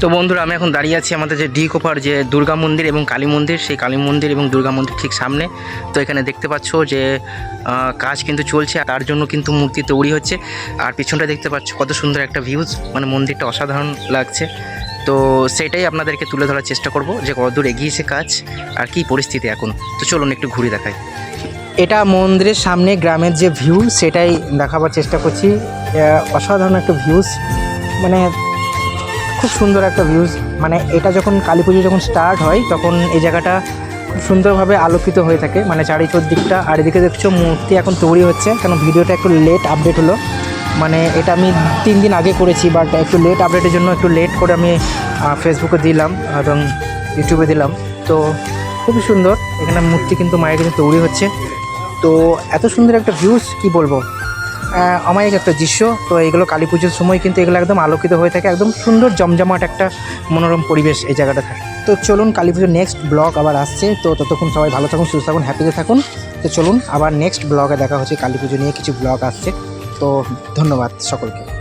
তো বন্ধুরা, আমি এখন দাঁড়িয়ে আছি আমাদের যে ডি কোপার যে দুর্গা মন্দির এবং কালী মন্দির, সেই কালী মন্দির এবং দুর্গা মন্দির ঠিক সামনে। তো এখানে দেখতে পাচ্ছ যে কাজ কিন্তু চলছে আর তার জন্য কিন্তু মূর্তি তৈরি হচ্ছে। আর পিছনটা দেখতে পাচ্ছ কত সুন্দর একটা ভিউজ মানে মন্দিরটা অসাধারণ লাগছে। তো সেটাই আপনাদেরকে তুলে ধরার চেষ্টা করব যে কতদূর এগিয়েছে কাজ আর কি পরিস্থিতি এখন। তো চলুন একটু ঘুরে দেখাই। এটা মন্দিরের সামনে গ্রামের যে ভিউ সেটাই দেখাবার চেষ্টা করছি। অসাধারণ একটা ভিউজ মানে খুব সুন্দর একটা ভিউজ মানে এটা যখন কালী পুজো যখন স্টার্ট হয়, তখন এই জায়গাটা খুব সুন্দরভাবে আলোকিত হয়ে থাকে। মানে দিকটা আর এদিকে দেখছ মূর্তি এখন তৈরি হচ্ছে, কেন ভিডিওটা একটু লেট আপডেট হলো। মানে এটা আমি তিন দিন আগে করেছি বাট একটু লেট আপডেটের জন্য একটু লেট করে আমি ফেসবুকে দিলাম এবং ইউটিউবে দিলাম। তো খুবই সুন্দর, এখানে মূর্তি কিন্তু মায়ের কিন্তু তৈরি হচ্ছে। তো এত সুন্দর একটা ভিউজ কি বলব? অমায়িক একটা দৃশ্য। তো এগুলো কালী পুজোর সময় কিন্তু এগুলো একদম আলোকিত হয়ে থাকে, একদম সুন্দর জমজমাট একটা মনোরম পরিবেশ এই জায়গাটা থাকে। তো চলুন কালী পুজোর নেক্সট ব্লগ আবার আসছে। তো ততক্ষণ সবাই ভালো থাকুন, সুস্থ থাকুন হ্যাপিতে থাকুন। তো চলুন আবার নেক্সট ব্লগে দেখা হচ্ছে কালী পুজো নিয়ে, কিছু ব্লগ আসছে। তো ধন্যবাদ সকলকে।